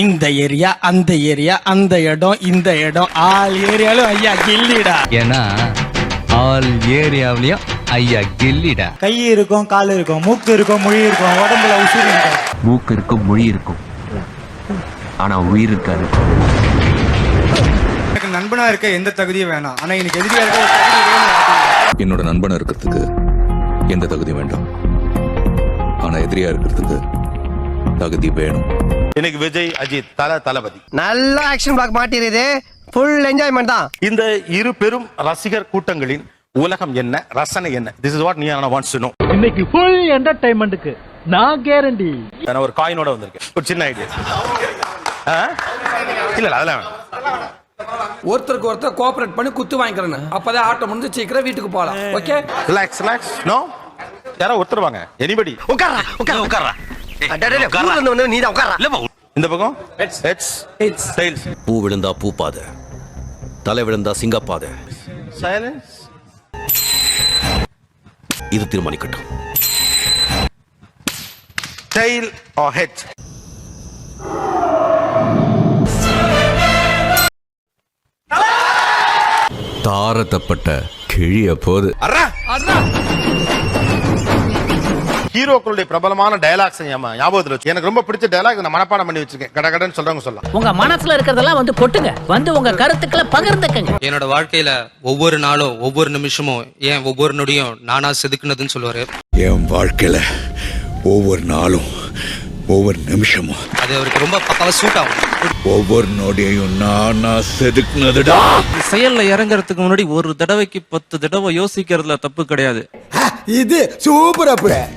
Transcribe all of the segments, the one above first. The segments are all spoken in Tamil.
இந்த ஏரியா அந்த ஏரியா அந்த இடம் இந்த இடம். ஆள் ஏரியாலும் ஐயா கில்லிடா. ஏன்னா ஆல் ஏரியாவிலயும் ஐயா கில்லிடா. கை இருக்கும் கால் இருக்கும் மூக்கு இருக்கும் மொழி இருக்கும் உடம்புல உசுறு இருக்கும். மூக்கு இருக்கும் மொழி இருக்கும். ஆனா உயிர் இருக்காது. எனக்கு நண்பனா இருக்க எந்த தகுதியும் வேணாம். ஆனா எனக்கு எதிரியா இருக்க என்னோட நண்பனா இருக்கிறதுக்கு எந்த தகுதி வேண்டாம். ஆனா எதிரியா இருக்கிறதுக்கு தகுதி வேணும். எனக்கு விஜய் அஜித் தல தளபதி. நல்ல ஆக்ஷன் பிளாக் மாட்டிருது ஃபுல் என்ஜாய்மெண்ட் தான். இந்த இரு பெரும் ரசிகர் கூட்டங்களின் உலகம் என்ன ரசனை என்ன? திஸ் இஸ் வாட் நீ வாண்ட்ஸ் நோ இன்னைக்கு ஃபுல் என்டர்டைன்மெண்ட்டுக்கு நான் கேரண்டி நான் ஒரு காயினோட வந்திருக்கேன். ஒரு சின்ன ஐடியா இல்ல இல்ல அதெல்லாம் வேணாம். ஒருத்தருக்கு ஒருத்தர் கோஆபரேட் பண்ணி குத்து வாங்கிக்கிறேன் அப்பதான் ஆட்டம் முடிஞ்சு சீக்கிரம் வீட்டுக்கு போகலாம். ஓகே ரிலாக்ஸ் ரிலாக்ஸ் நோ யாரோ ஒருத்தர் வாங்க. எனிபடி உட்கார்றா உட்கார்றா. வந்து நீ தான் உட்கார்றா. இந்த பக்கம்? ஹெட்ஸ் பூ விழுந்தா பூப்பாத தலை விழுந்தா சிங்கப்பாத சைலன்ஸ் இது தீர்மானிக்கட்டும். டெயில் ஆர் ஹெட் தாரத்தப்பட்ட கிழிய போது. ஹீரோக்களுடைய பிரபலமான டயலாக்ஸ் ஞாபகத்துல வச்சு. எனக்கு ரொம்ப பிடிச்ச டயலாக் நான் மனப்பாடம் பண்ணி வச்சிருக்கேன். கட கடன்னு சொல்றவங்க சொல்லலாம். உங்க மனசுல இருக்கிறதெல்லாம் வந்து கொட்டுங்க. வந்து உங்க கருத்துக்களை பகிர்ந்துக்கங்க. என்னோட வாழ்க்கையில ஒவ்வொரு நாளும் ஒவ்வொரு நிமிஷமும் ஏன் ஒவ்வொரு நொடியும் நானா செதுக்குனதுன்னு சொல்லுவாரு? என் வாழ்க்கையில ஒவ்வொரு நாளும் ஒவ்வொரு நிமிஷமும். அது அவருக்கு ரொம்ப பக்காவா சூட் ஆகும். ஒவ்வொரு நொடியையும் நானா செதுக்குனதுடா. செயல்ல இறங்குறதுக்கு முன்னாடி ஒரு தடவைக்கு பத்து தடவை யோசிக்கிறதுல தப்பு கிடையாது. இது சூப்பர் அப்புற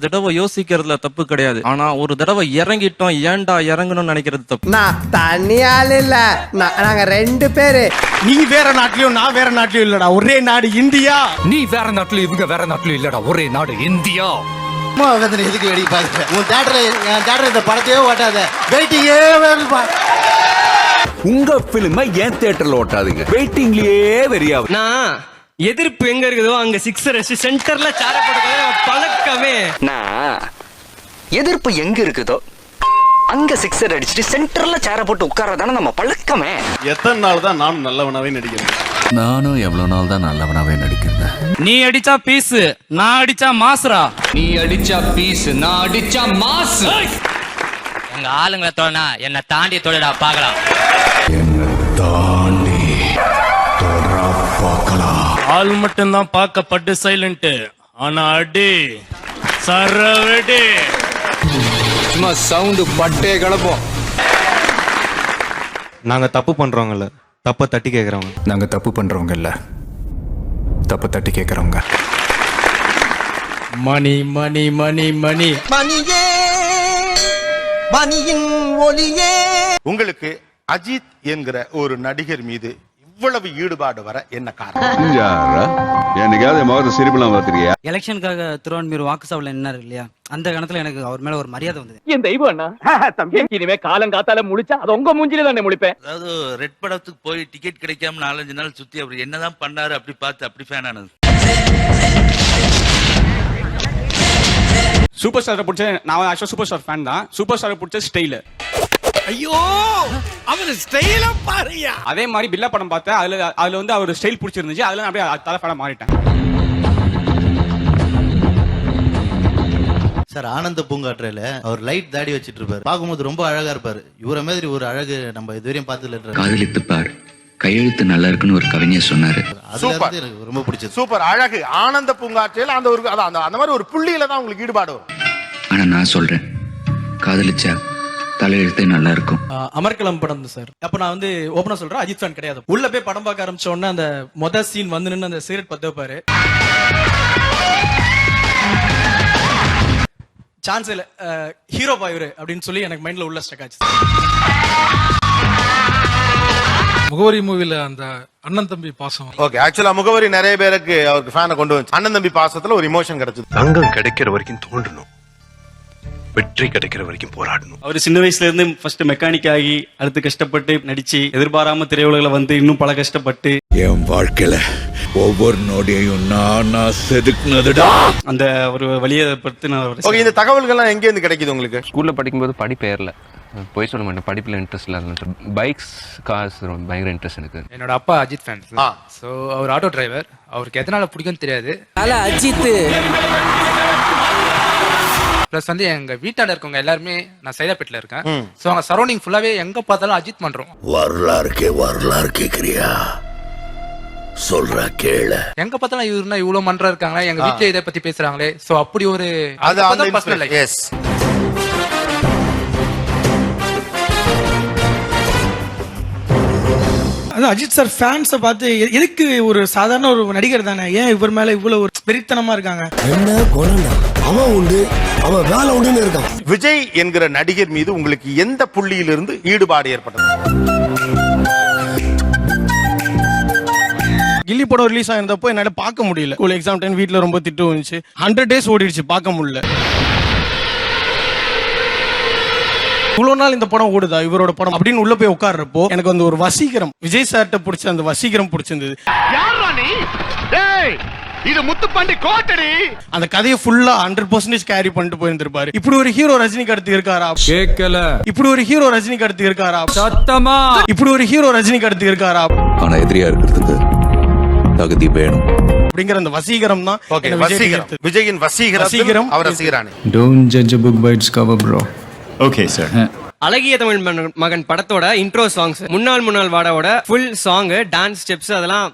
தடவை யோசிக்கிறதுல தப்பு கிடையாது. ஆனா ஒரு தடவை இறங்கிட்டோம் ஏன்டா இறங்கணும்னு நினைக்கிறது தப்பு? நான் தனியால் இல்ல. நான்- நாங்க ரெண்டு பேரு. நீ வேற நாட்டிலயும் நான் வேற நாட்டிலயும் இல்லடா. ஒரே நாடு இந்தியா. நீ வேற நாட்டுல இவங்க வேற நாட்டுல இல்லடா. ஒரே நாடு இந்தியா. எதுக்கு வெடி பாக்குற உன் தேட்டர்ல என் தேட்டர் இந்த படத்தையே ஓட்டாத. வெயிட்டிங்கே உங்க பிலிம ஏன் தியேட்டர்ல ஓட்டாதீங்க. வெயிட்டிங்லயே வெறியாவு நான் எதிர்ப்பு எங்க இருக்குதோ அங்க சிக்ஸர் சென்டர்ல சார பழக்கமே. நான் எதிர்ப்பு எங்க இருக்குதோ அங்க சிக்ஸர் அடிச்சுட்டு சென்டர்ல சேர போட்டு உட்காரதானே நம்ம பழக்கமே. எத்தனை நாள் தான் நானும் நல்லவனாவே நடிக்கிறேன். நானும் எவ்வளவு நாள் தான் நல்லவனாவே நடிக்கிறேன். நீ அடிச்சா பீஸ் நான் அடிச்சா மாசுரா நீ அடிச்சா பீஸ் நான் அடிச்சா மாசு. எங்க ஆளுங்களை தோணா என்ன தாண்டி தொழிலா பாக்கலாம் ஆள் மட்டும்தான் பார்க்கப்பட்டு சைலண்ட் ஆனா அடி சரவெடி. சும்மா சவுண்டு பட்டே கிளப்போம். நாங்க தப்பு பண்றோங்கல்ல தப்ப தட்டி கேக்குறவங்க. நாங்க தப்பு பண்றவங்க இல்ல தப்பு தட்டி கேக்குறவங்க. மணி மணி மணி மணி. மணியே மணியின் ஒளியே. உங்களுக்கு அஜித் என்கிற ஒரு நடிகர் மீது இவ்வளவு ஈடுபாடு வர என்ன காரணம்? சிரிப்பெல்லாம் பார்த்துருக்கியா எலெக்ஷனுக்காக திருவான்மீர் வாக்குசபையில் நின்னாரு இல்லையா? அந்த கணத்துல எனக்கு அவர் மேல ஒரு மரியாதை வந்தது. என் தெய்வம் அண்ணா. தம்பி. இனிமே காலம் காத்தால முழிச்சா அது உங்க மூஞ்சில தானே முழிப்பேன். அதாவது ரெட் படத்துக்கு போய் டிக்கெட் கிடைக்காம நாலஞ்சு நாள் சுத்தி அவர் என்னதான் பண்ணாரு அப்படி பார்த்து அப்படி ஃபேன் ஆனது. சூப்பர் ஸ்டாரை பிடிச்ச நான் ஆக்சுவலா சூப்பர் ஸ்டார் ஃபேன் தான். சூப்பர் ஸ்டாரை பிடிச்ச ஸ்டைல் ஐயோ அவர் ஸ்டைல பாருயா அதே மாதிரி பில்லா படம் பார்த்தேன். அதுல அதுல வந்து அவர் ஸ்டைல் பிடிச்சிருந்துச்சு. அதுல நான் அப்படியே தலை ஃபேனா மாறிட்டேன். சார் ஆனந்த பூங்காற்றையில அவர் லைட் தாடி வச்சிட்டு இருப்பாரு. பார்க்கும்போது ரொம்ப அழகா இருப்பாரு. இவரை மாதிரி ஒரு அழகு நம்ம இதுவரையும் பார்த்ததுல காதலித்து பார் கையெழுத்து நல்லா இருக்குன்னு ஒரு கவிஞர் சொன்னாரு. அதுல சூப்பர். இருந்து எனக்கு ரொம்ப பிடிச்சது. சூப்பர். அழகு. ஆனந்த பூங்காற்றில் அந்த ஒரு அதான் அந்த- அந்த மாதிரி ஒரு புள்ளியில தான் உங்களுக்கு ஈடுபாடு வரும். ஆனா நான் சொல்றேன். காதலிச்சா தலையெழுத்தே நல்லா இருக்கும் அமர்கலம் படம் சார். அப்ப நான் வந்து ஓபனா சொல்றேன் அஜித் ஃபேன் கிடையாது. உள்ள போய் படம் பார்க்க ஆரம்பிச்ச உடனே அந்த மொத சீன் வந்து நின்னு அந்த சிகரெட் பத்த வைப்பாரு சான்ஸ் இல்ல. ஹீரோ பாய்வரு அப்படின்னு சொல்லி எனக்கு மைண்ட்ல உள்ள ஸ்டக் ஆச்சு முகவரி மூவில அந்த அண்ணன் தம்பி பாசம். ஓகே ஆக்சுவலா முகவரி நிறைய பேருக்கு அவருக்கு ஃபேனை கொண்டு வந்து அண்ணன் தம்பி பாசத்துல ஒரு இமோஷன் கிடைச்சது. தங்கம் கிடைக்கிற வரைக்கும் தோண்டணும் வெற்றி கிடைக்கிற வரைக்கும் போராடணும். அவர் சின்ன வயசுல இருந்து ஃபர்ஸ்ட் மெக்கானிக் ஆகி அடுத்து கஷ்டப்பட்டு நடிச்சு எதிர்பாராம திரையுலகில வந்து இன்னும் பல கஷ்டப்பட்டு. என் வாழ்க்கையில ஒவ்வொரு நொடியையும் நானா செதுக்குனதுடா. அந்த ஒரு வழியை பத்தி நான் ஓகே இந்த தகவல்கள்லாம் எங்க இருந்து கிடைக்குது உங்களுக்கு? ஸ்கூல்ல படிக்கும்போது படிப்பு ஏறல போய் சொல்ல மாட்டேன் படிப்புல இன்ட்ரெஸ்ட் இல்லாத பைக்ஸ் கார்ஸ் பயங்கர இன்ட்ரெஸ்ட் எனக்கு. என்னோட அப்பா அஜித் ஃபேன். ஸோ அவர் ஆட்டோ டிரைவர் அவருக்கு எதனால பிடிக்கும்னு தெரியாது. அஜித் ப்ளஸ் வந்து எங்க வீட்டாண்ட இருக்கவங்க எல்லாருமே நான் சைதாப்பேட்டில் இருக்கேன். ஸோ அங்கே சரௌண்டிங் ஃபுல்லாவே எங்க பார்த்தாலும் அஜித் பண்றோம். வரலாறுக்கே வரலாறு கேக்குறியா? சொல்ற கேள. எங்க பார்த்தாலும் இவருனா இவ்வளவு மன்றம் இருக்காங்களே? எங்க வீட்ல இதை பத்தி பேசுறாங்களே. சோ அப்படி ஒரு அது அந்த பர்சனல் லைஃப் எஸ் அது அஜித் சார் ஃபேன்ஸை பார்த்து எதுக்கு ஒரு சாதாரண ஒரு நடிகர் தானே? ஏன் இவர் மேல இவ்வளவு ஒரு வெறித்தனமா இருக்காங்க? என்ன குழந்தை அவன் உண்டு அவன் வேலை உண்டுன்னு இருக்கான். விஜய் என்கிற நடிகர் மீது உங்களுக்கு எந்த புள்ளியிலிருந்து ஈடுபாடு ஏற்பட்டது? கில்லி படம் ரிலீஸ் ஆயிருந்தப்போ என்னால பார்க்க முடியல. ஸ்கூல் எக்ஸாம் டைம் வீட்ல ரொம்ப திட்டு வந்துச்சு. ஹண்ட்ரட் டேஸ் ஓடிடுச்சு பார்க்க முடியல. இவ்வளவு நாள் இந்த படம் ஓடுதா? இவரோட படம் அப்படின்னு உள்ள போய் உட்கார்றப்போ எனக்கு வந்து ஒரு வசீகரம் விஜய் சார்ட்ட பிடிச்ச அந்த வசீகரம் பிடிச்சிருந்தது. இது முத்துப்பாண்டி கோட்டடி. அந்த கதையை ஃபுல்லா ஹண்ட்ரட் பர்சன்டேஜ் கேரி பண்ணிட்டு போயிருந்திருப்பாரு. இப்படி ஒரு ஹீரோ ரஜினிக்கு அடுத்து இருக்காரா? கேட்கல இப்படி ஒரு ஹீரோ ரஜினிக்கு அடுத்து இருக்காரா? சத்தமா? இப்படி ஒரு ஹீரோ ரஜினிக்கு அடுத்து இருக்காரா? ஆனா எதிரியா இருக்கிறதுக்கு தகுதி வேணும். அப்படிங்கிற அந்த வசீகரம் தான் ஓகே என்னை விஜய் வசீகரம். விஜயின் வசீகரம் வசீகரம். அவர் ரசிகரானே. Don't judge book by its cover bro okay sir அழகிய தமிழ் மகன்- மகன் படத்தோட இன்ட்ரோ சாங்ஸ் முன்னாள் முன்னாள் வாடாவோட ஃபுல் சாங் டான்ஸ் ஸ்டெப்ஸ் அதெல்லாம்.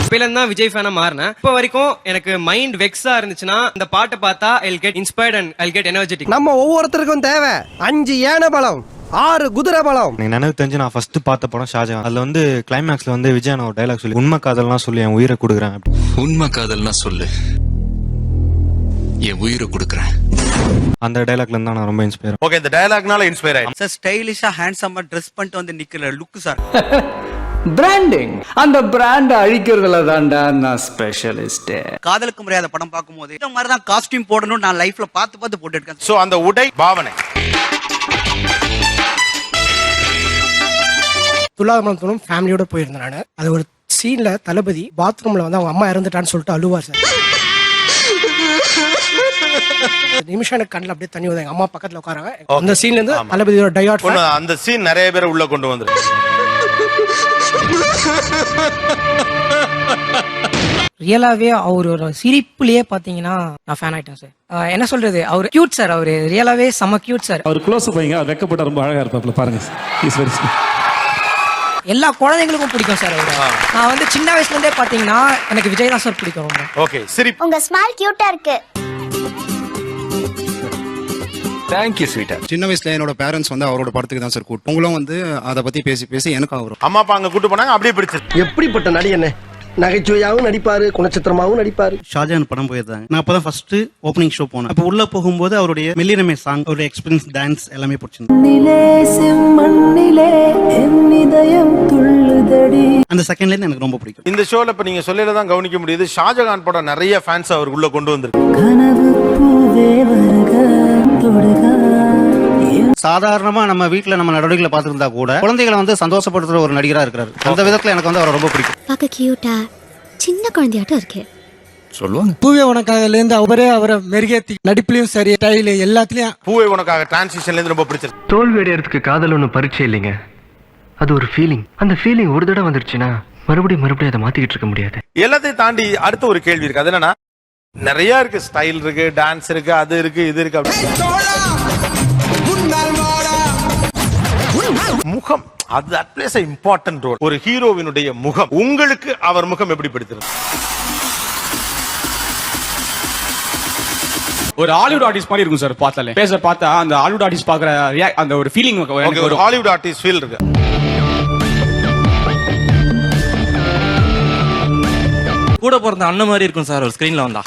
இப்பல தான் விஜய் ஃபேனா மாறினேன். இப்போ வரைக்கும் எனக்கு மைண்ட் வெக்ஸா இருந்துச்சுன்னா இந்த பாட்டை பார்த்தா I'll get inspired and I'll get energetic நம்ம ஒவ்வொருத்தருக்கும் தேவை. அஞ்சு ஏன பலம் ஆறு குதிரை பலம் எனக்கு நினைவு தெரிஞ்சு நான் ஃபர்ஸ்ட் பார்த்த படம் ஷாஜகான். அதுல வந்து கிளைமேக்ஸ்ல வந்து விஜய் ஒரு டைலாக் சொல்லி உண்மை காதல்லாம் சொல்லி என் உயிரை கொடுக்குறேன் உண்மை காதல்னா சொல்லு. என் உயிரை கொடுக்குறேன். அந்த டைலாக்ல இருந்து தான் நான் ரொம்ப இன்ஸ்பயர் ஓகே இந்த டயலாக்னால இன்ஸ்பயர் ஆயிடுச்சு. சார் ஸ்டைலிஷா ஹேண்ட்ஸமா ட்ரெஸ் பண்ணிட்டு வந்து நிக்கிற லுக் சார் பிராண்டிங் அந்த பிராண்ட் அழிக்கிறதுல தான்டா நான் ஸ்பெஷலிஸ்ட் காதலுக்கு முறையாத படம் பார்க்கும்போது இந்த மாதிரி தான் காஸ்டியூம் போடணும் நான் லைஃப்ல பார்த்து பார்த்து போட்டு இருக்கேன் சோ அந்த உடை பாவனை. துலாமலத்தனும் ஃபேமிலியோட போயிருந்தேன் நானு. அது ஒரு சீன்ல தளபதி பாத்ரூம்ல வந்து அவங்க அம்மா இறந்துட்டான்னு சொல்லிட்டு அழுவார் சார் நிமிஷம் எனக்கு கண்ணில் அப்படியே தண்ணி வந்து எங்க அம்மா பக்கத்துல உட்காராங்க. அந்த சீன்ல இருந்து தளபதியோட டயாட் பொண்ணு, அந்த சீன் நிறைய பேரை உள்ள கொண்டு வந்துரு ரியலாவே அவர் ஒரு சிரிப்புலயே பாத்தீங்கன்னா நான் ஃபேன் ஆயிட்டேன் சார் என்ன சொல்றது? அவர் கியூட் சார் அவர். ரியலாவே செம கியூட் சார் அவர் க்ளோஸ் போய்ங்க. அவர் வெக்கப்பட்ட ரொம்ப அழகா இருப்பாப்ல பாருங்க இஸ் வெரி எல்லா குழந்தைங்களுக்கும் பிடிக்கும் சார் அவர். நான் வந்து சின்ன வயசுல இருந்தே பாத்தீங்கன்னா எனக்கு விஜய் தான் சார் பிடிக்கும் ரொம்ப. ஓகே சிரிப்பு. உங்க ஸ்மைல் கியூட்டா இருக்கு. தேங்க்யூ ஸ்வீட்டா சின்ன வயசுல என்னோட பேரண்ட்ஸ் வந்து அவரோட படத்துக்கு தான் சார் கூட்டம் உங்களும் வந்து அதை பத்தி பேசி பேசி எனக்கும் அவரும் அம்மா அப்பா அங்க கூட்டு போனாங்க அப்படியே பிடிச்சிருக்கு எப்படிப்பட்ட நடிகனே? நகைச்சுவையாவும் நடிப்பாரு குணச்சித்திரமாவும் நடிப்பாரு. ஷாஜான் படம் போயிருந்தாங்க. நான் அப்பதான் ஃபர்ஸ்ட் ஓப்பனிங் ஷோ போனேன். அப்போ உள்ள போகும்போது அவருடைய மெல்லிரமே சாங் அவருடைய எக்ஸ்பீரியன்ஸ் டான்ஸ் எல்லாமே பிடிச்சிருந்தது அந்த செகண்ட்ல இருந்து எனக்கு ரொம்ப பிடிக்கும். இந்த ஷோல இப்ப நீங்க சொல்லல தான் கவனிக்க முடியுது. ஷாஜகான் படம் நிறைய ஃபேன்ஸ் அவருக்குள்ள கொண்டு வந்திருக்கு. சாதாரணமா நம்ம வீட்ல நம்ம நடவடிக்கைகளை பார்த்திருந்தா கூட குழந்தைகளை வந்து சந்தோஷப்படுத்துற ஒரு நடிகரா இருக்கிறாரு. அந்த விதத்துல எனக்கு வந்து அவரை ரொம்ப பிடிக்கும். பார்க்க கியூட்டா சின்ன குழந்தையாட்டம் இருக்கு. சொல்லுவாங்க. பூவே உனக்காகல இருந்து அவரே அவரை மெருகேத்தி நடிப்புலயும் சரி ஸ்டைல் எல்லாத்துலயும் பூவை உனக்காக டிரான்சிஷன்ல இருந்து ரொம்ப பிடிச்சிருக்கு தோல்வி அடையறதுக்கு காதல் ஒன்றும் பரீட்சை இல்லைங்க. அது ஒரு ஃபீலிங் அந்த ஃபீலிங் ஒரு தடவை வந்துருச்சுன்னா மறுபடியும் மறுபடியும் அதை மாத்திக்கிட்டு இருக்க முடியாது. எல்லாத்தையும் தாண்டி அடுத்த ஒரு கேள்வி இருக்கு. அது என்னன்னா நிறைய இருக்கு. ஸ்டைல் இருக்கு டான்ஸ் இருக்கு அது இருக்கு இது இருக்கு. முகம். அது plays a important ரோல் ஒரு ஹீரோவினுடைய முகம். உங்களுக்கு அவர் முகம் எப்படி பிடித்திருக்கு ஒரு ஹாலிவுட் ஆர்டிஸ்ட் மாதிரி இருக்கும் சார் பார்த்தாலே. பேச பார்த்தா அந்த ஹாலிவுட் ஆர்டிஸ்ட் பாக்குற அந்த ஒரு ஃபீலிங் Okay, ஒரு ஹாலிவுட் ஆர்டிஸ்ட் ஃபீல் இருக்கு. கூட பிறந்த அண்ணன் மாதிரி இருக்கும் சார் ஒரு ஸ்கிரீன்ல வந்தா.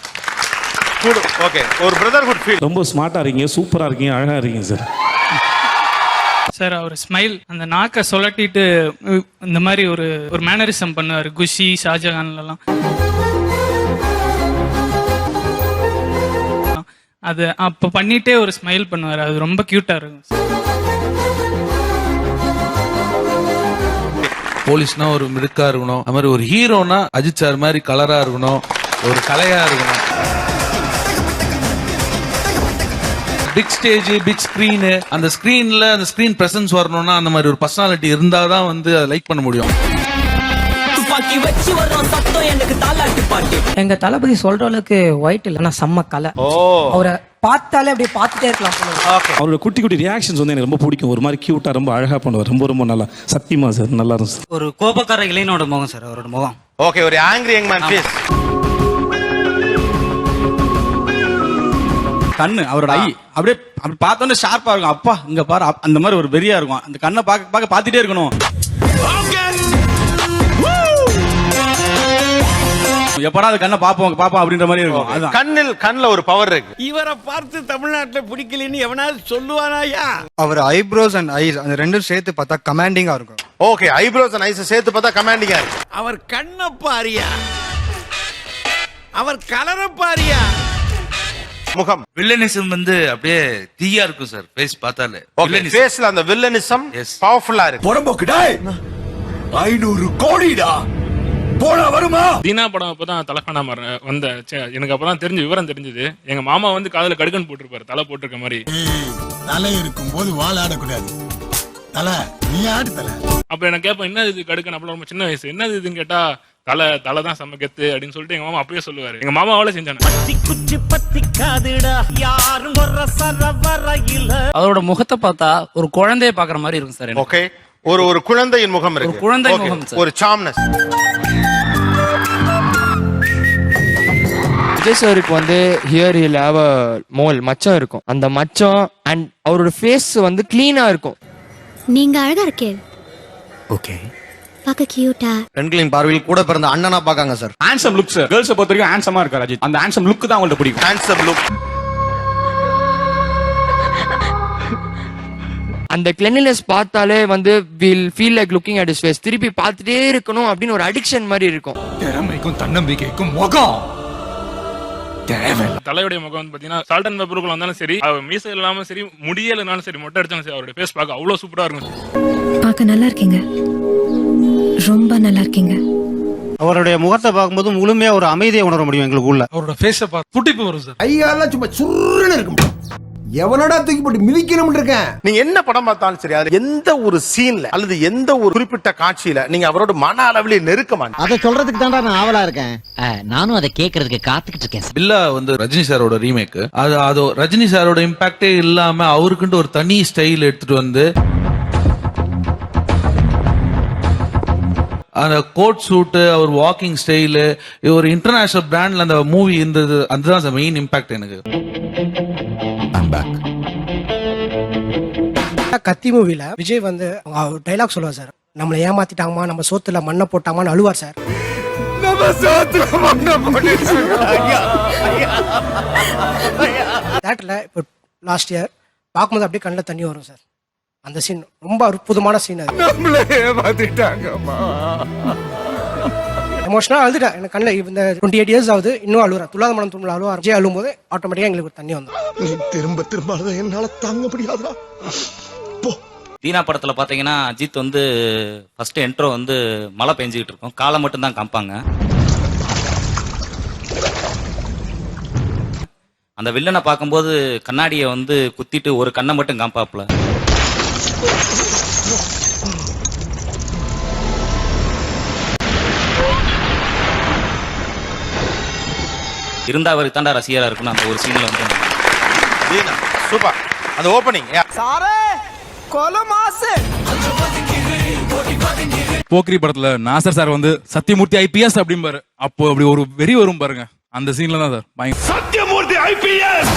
ஓகே ஒரு பிரதர்ஹுட் ஃபீல் ரொம்ப ஸ்மார்ட்டா இருக்கீங்க சூப்பரா இருக்கீங்க அழகா இருக்கீங்க சார் சார் அவர் ஸ்மைல் அந்த நாக்கை சுழட்டிட்டு இந்த மாதிரி ஒரு ஒரு மேனரிசம் பண்ணுவார். குஷி ஷாஜகான்லாம் அது அப்ப பண்ணிட்டே ஒரு ஸ்மைல் பண்ணுவார். அது ரொம்ப கியூட்டா இருக்கும் போலீஸ்னா ஒரு மிடுக்கா இருக்கணும். அது மாதிரி ஒரு ஹீரோனா அஜித் சார் மாதிரி கலரா இருக்கணும். ஒரு கலையா இருக்கணும். பிக் ஸ்டேஜ் பிக் ஸ்கிரீனு அந்த ஸ்கிரீன்ல அந்த ஸ்கிரீன் பிரசன்ஸ் வரணும்னா அந்த மாதிரி ஒரு பர்சனாலிட்டி இருந்தாதான் வந்து அதை லைக் பண்ண முடியும். எங்க தளபதி சொல்ற அளவுக்கு ஒயிட் இல்லைன்னா செம்ம கலை. ஓ. அவரை பார்த்தாலே அப்படியே பார்த்துட்டே இருக்கலாம் அவரோட குட்டி குட்டி ரியாக்ஷன்ஸ் வந்து எனக்கு ரொம்ப பிடிக்கும். ஒரு மாதிரி கியூட்டா ரொம்ப அழகா பண்ணுவார். ரொம்ப ரொம்ப நல்லா. சத்தியமா சார் நல்லா இருக்கும் ஒரு கோபக்கார இளைஞனோட முகம் சார் அவரோட முகம். ஓகே ஒரு ஆங்கிரி யங் மேன் கண்ணு அவரோட ஐ. அப்படியே அப்படி பார்த்தோன்னே ஷார்ப்பா இருக்கும். அப்பா இங்க பாரு அப்- அந்த மாதிரி ஒரு வெறியா இருக்கும். அந்த கண்ணை பார்க்க பார்க்க பார்த்துட்டே இருக்கணும். எப்படா அது கண்ணை பார்ப்போம் பார்ப்போம் அப்படின்ற மாதிரி இருக்கும். கண்ணில் கண்ணுல ஒரு பவர் இருக்கு. இவரை பார்த்து தமிழ்நாட்டுல பிடிக்கலன்னு எவனாவது சொல்லுவானாயா அவர் ஐப்ரோஸ் அண்ட் ஐஸ் அந்த ரெண்டும் சேர்த்து பார்த்தா கமாண்டிங்கா இருக்கும். ஓகே ஐப்ரோஸ் அண்ட் ஐஸ் சேர்த்து பார்த்தா கமாண்டிங்கா இருக்கு. அவர் கண்ண பாரியா அவர் கலர பாரியா முகம். வில்லனிசம் வந்து அப்படியே தீயா இருக்கும் சார் ஃபேஸ் பார்த்தாலே. ஃபேஸ்ல அந்த வில்லனிசம் Yes. பவர்ஃபுல்லா இருக்கு. புறம்போக்கு டாய்! ஐநூறு கோடிடா! போனா வருமா? தீனா படம் அப்பதான் தலைக்கான வந்த ச்சே, எனக்கு அப்பதான் தெரிஞ்ச விவரம் தெரிஞ்சது. எங்க மாமா வந்து காதுல கடுக்கன் போட்டிருப்பாரு தலை போட்டிருக்க மாதிரி. தலை இருக்கும் போது வால் ஆடக்கூடாது தலை நீ ஆடு தலை? அப்ப எனக்கு கேட்பேன் என்ன இது கடுக்கன் ரொம்ப சின்ன வயசு. என்ன இதுன்னு கேட்டா தலை தலை தான் செம்ம கெத்து அப்படின்னு சொல்லிட்டு எங்க மாமா அப்பயே சொல்லுவாரு. எங்க மாமாவால செஞ்சானு. அதோட முகத்தை பார்த்தா ஒரு குழந்தைய பாக்குற மாதிரி இருக்கும் சார். ஓகே ஒரு ஒரு குழந்தையின் முகம் இருக்கு. ஒரு குழந்தை. முகம். ஒரு சாம்னஸ். விஜய் சாருக்கு வந்து ஹியர் இல் ஹேவ் மோல் மச்சம் இருக்கும். அந்த மச்சம் அண்ட் அவரோட ஃபேஸ் வந்து கிளீனா இருக்கும். நீங்க அழகா இருக்கே. ஓகே பார்க்க கியூட்டா பெண்களின் பார்வையில் கூட பிறந்த அண்ணனா பார்க்காங்க சார் ஹேண்ட்ஸம் லுக் சார் கேர்ள்ஸை பொறுத்த வரைக்கும் ஹேண்ட்ஸமா இருக்காரு அஜித். அந்த ஹேண்ட்ஸம் லுக் தான் அவங்கள்ட்ட பிடிக்கும். ஹேண்ட்ஸம் லுக் அந்த கிளென்லினஸ் பார்த்தாலே வந்து will feel like looking at face திருப்பி பார்த்துட்டே இருக்கணும் அப்படின்னு ஒரு அடிக்ஷன் மாதிரி இருக்கும். திறமைக்கும் தன்னம்பிக்கைக்கும் முகம். தலையுடைய முகம் வந்து பாத்தீங்கன்னா சால்ட் அண்ட் பெப்பருக்குள்ள வந்தாலும் சரி அவர் மீசை இல்லாம சரி முடியலனாலும் சரி மொட்டை அடிச்சாலும் சரி அவருடைய ஃபேஸ் பார்க்க அவ்வளவு சூப்பரா இருக்கும் பார்க்க நல்லா இருக்கீங்க. ரொம்ப நல்லா இருக்கீங்க. அவருடைய முகத்தை பார்க்கும்போது முழுமையா ஒரு அமைதியை உணர முடியும் எங்களுக்குள்ள அவரோட ஃபேஸை பார்த்து புட்டிப்பு வரும் சார் ஐயாலாம் சும்மா சுருன்னு இருக்கும் எவனோட தூக்கி போட்டு மிதிக்கணும்னு இருக்கேன்? நீங்க என்ன படம் பார்த்தாலும் சரி அதுல எந்த ஒரு சீன்ல அல்லது எந்த ஒரு குறிப்பிட்ட காட்சியில நீங்க அவரோட மன அளவிலே நெருக்க மாட்டீங்க அதை சொல்றதுக்கு தான்டா நான் ஆவலா இருக்கேன். நானும் அதை கேட்கறதுக்கு காத்துக்கிட்டு இருக்கேன் பில்லா வந்து ரஜினி சாரோட ரீமேக் அது அது ரஜினி சாரோட இம்பாக்டே இல்லாம அவருக்குன்ட்டு ஒரு தனி ஸ்டைல் எடுத்துட்டு வந்து அந்த கோட் சூட்டு அவர் வாக்கிங் ஸ்டைலு ஒரு இன்டர்நேஷனல் பிராண்ட்ல அந்த மூவி இருந்தது அதுதான் மெயின் இம்பாக்ட் எனக்கு. கத்தி மூவில விஜய் வந்து டைலாக் சொல்லுவார் சார். நம்மளை ஏமாத்திட்டாங்கம்மா நம்ம சோத்துல மண்ணை போட்டாங்கன்னு அழுவார் சார். நம்ம சோத்துல மண்ணை போட்டு தேட்டரில் இப்போ லாஸ்ட் இயர் பார்க்கும்போது அப்படியே கண்ணில் தண்ணி வரும் சார். அந்த சீன் ரொம்ப அற்புதமான சீன் அது. எமோஷனாக அழுதுட்டேன் எனக்கு கண்ணில் இந்த டுவெண்ட்டி எயிட் இயர்ஸ் ஆகுது இன்னும் அழுகுறேன் துலாத மனம் தும்ல அழுவா. விஜய் அழும்போது ஆட்டோமேட்டிக்காக எங்களுக்கு ஒரு தண்ணி வந்துடும் திரும்ப திரும்ப அழுத? என்னால தாங்க முடியாதுடா. போ தீனா படத்துல பாத்தீங்கன்னா அஜித் வந்து ஃபர்ஸ்ட் என்ட்ரோ வந்து மழை பெஞ்சுக்கிட்டு இருக்கும். காலை மட்டும் தான் காமிப்பாங்க. அந்த வில்லனை பார்க்கும்போது கண்ணாடியை வந்து குத்திட்டு ஒரு கண்ணை மட்டும் காமிப்பாப்ல இருந்தா அவருக்கு தாண்டா ரசிகரா இருக்கணும் அந்த ஒரு சீன்ல வந்து. சூப்பர். அந்த ஓப்பனிங் போக்ரி படத்துல நாசர் சார் வந்து சத்தியமூர்த்தி ஐபிஎஸ் அப்படிம்பாரு. அப்போ அப்படி ஒரு வெறி வரும் பாருங்க. அந்த சீன்ல தான் சார். பயங்கர சத்தியமூர்த்தி ஐபிஎஸ்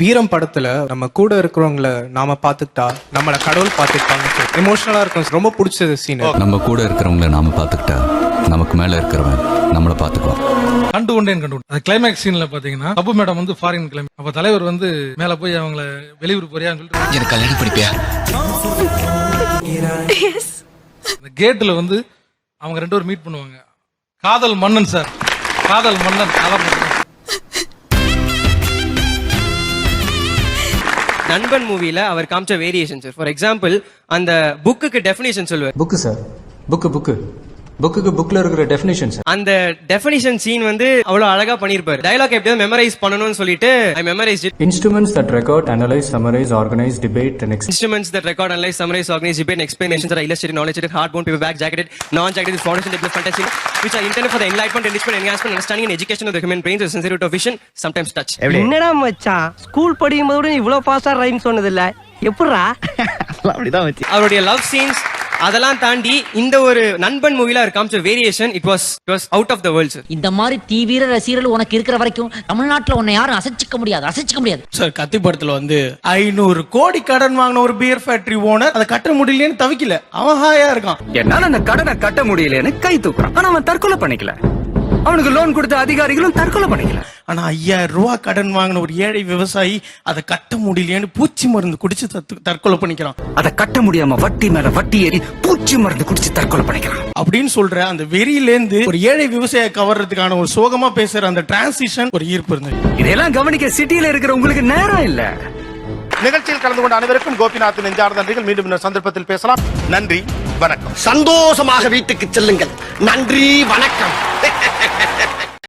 வீரம் படத்துல நம்ம கூட இருக்கிறவங்கள நாம பாத்துக்கிட்டா நம்மள கடவுள் பாத்துக்கிட்டாங்க எமோஷனலா இருக்கும். ரொம்ப பிடிச்சது சீன் நம்ம கூட இருக்கிறவங்கள நாம பாத்துக்கிட்டா நமக்கு மேல இருக்கிறவன் நம்மள பாத்துக்குவான் கண்டு கொண்டேன் கண்டு அது கிளைமேக்ஸ் சீன்ல பாத்தீங்கன்னா அப்பு மேடம் வந்து ஃபாரின் கிளைமேக் அப்ப தலைவர் வந்து மேல போய் அவங்கள வெளியூர் போறியான்னு சொல்லிட்டு எனக்கு கல்யாணம் அந்த கேட்ல வந்து அவங்க ரெண்டு பேரும் மீட் பண்ணுவாங்க. காதல் மன்னன் சார் காதல் மன்னன் காதல் மன்னன். நண்பன் மூவில அவர் காமிச்ச வேரியேஷன் சார் ஃபார் எக்ஸாம்பிள் அந்த புக்குக்கு டெஃபினேஷன் சொல்லுவார் புக்கு சார் புக்கு புக்கு புக்குக்கு புக்ல இருக்கிற டெஃபினேஷன் அந்த டெஃபினிஷன் சீன் வந்து அவ்வளவு அழகா பண்ணிருப்பாரு டயலாக் எப்படியாவது மெமரைஸ் பண்ணணும்னு சொல்லிட்டு I memorise instruments that record analyse summarise organise debate and instruments that record, analyze, summarize, organize, debate, and explanations that are illustrated, knowledge, hardbound, paperback, jacketed, non-jacketed, foundation, development, fantasy, which are intended for the enlightenment, enrichment, enhancement, understanding, and education of the human brains, with sensitivity of vision, sometimes touch. என்னடா மச்சான் ஸ்கூல் படிக்கும் போது இவ்வளவு ஃபாஸ்டா ரைம் சொன்னது இல்ல எப்படிடா அப்படிதான் வச்சு அவருடைய லவ் சீன்ஸ் அதெல்லாம் தாண்டி இந்த ஒரு நண்பன் மூவில அவர் காமிச்ச variation it was it was out of the world sir இந்த மாதிரி தீவிர ரசிகர்கள் உனக்கு இருக்கிற வரைக்கும் தமிழ்நாட்டுல உன்னை யாரும் அசைச்சிக்க முடியாது அசைச்சிக்க முடியாது. சார் கத்தி படத்துல வந்து ஐநூறு கோடி கடன் வாங்கின ஒரு பியர் ஃபேக்டரி ஓனர் அதை கட்ட முடியலன்னு தவிக்கல. அவன் ஹாயா இருக்கான். என்னால அந்த கடனை கட்ட முடியலன்னு கை தூக்குறான். ஆனா அவன் தற்கொலை பண்ணிக்கல. அவனுக்கு லோன் கொடுத்த அதிகாரிகளும் தற்கொலை பண்ணிக்கல. ஆனா ஐயாயிரம் ரூபாய் கடன் வாங்கின ஒரு ஏழை விவசாயி அதை கட்ட முடியலன்னு பூச்சி மருந்து குடிச்சு தற்கொலை பண்ணிக்கிறான். அதை கட்ட முடியாம வட்டி மேல வட்டி ஏறி பூச்சி மருந்து குடிச்சு தற்கொலை பண்ணிக்கிறான். அப்படின்னு சொல்ற அந்த வெறியிலேந்து ஒரு ஏழை விவசாய கவர்றதுக்கான ஒரு சோகமா பேசுற அந்த டிரான்சிஷன் ஒரு ஈர்ப்பு இருந்தது. இதெல்லாம் கவனிக்க சிட்டில இருக்கிற உங்களுக்கு நேரம் இல்ல. நிகழ்ச்சியில் கலந்து கொண்ட அனைவருக்கும் கோபிநாத் நெஞ்சார்ந்த நன்றிகள். மீண்டும் இன்னொரு சந்தர்ப்பத்தில் பேசலாம். நன்றி வணக்கம். சந்தோஷமாக வீட்டுக்கு செல்லுங்கள். நன்றி வணக்கம்.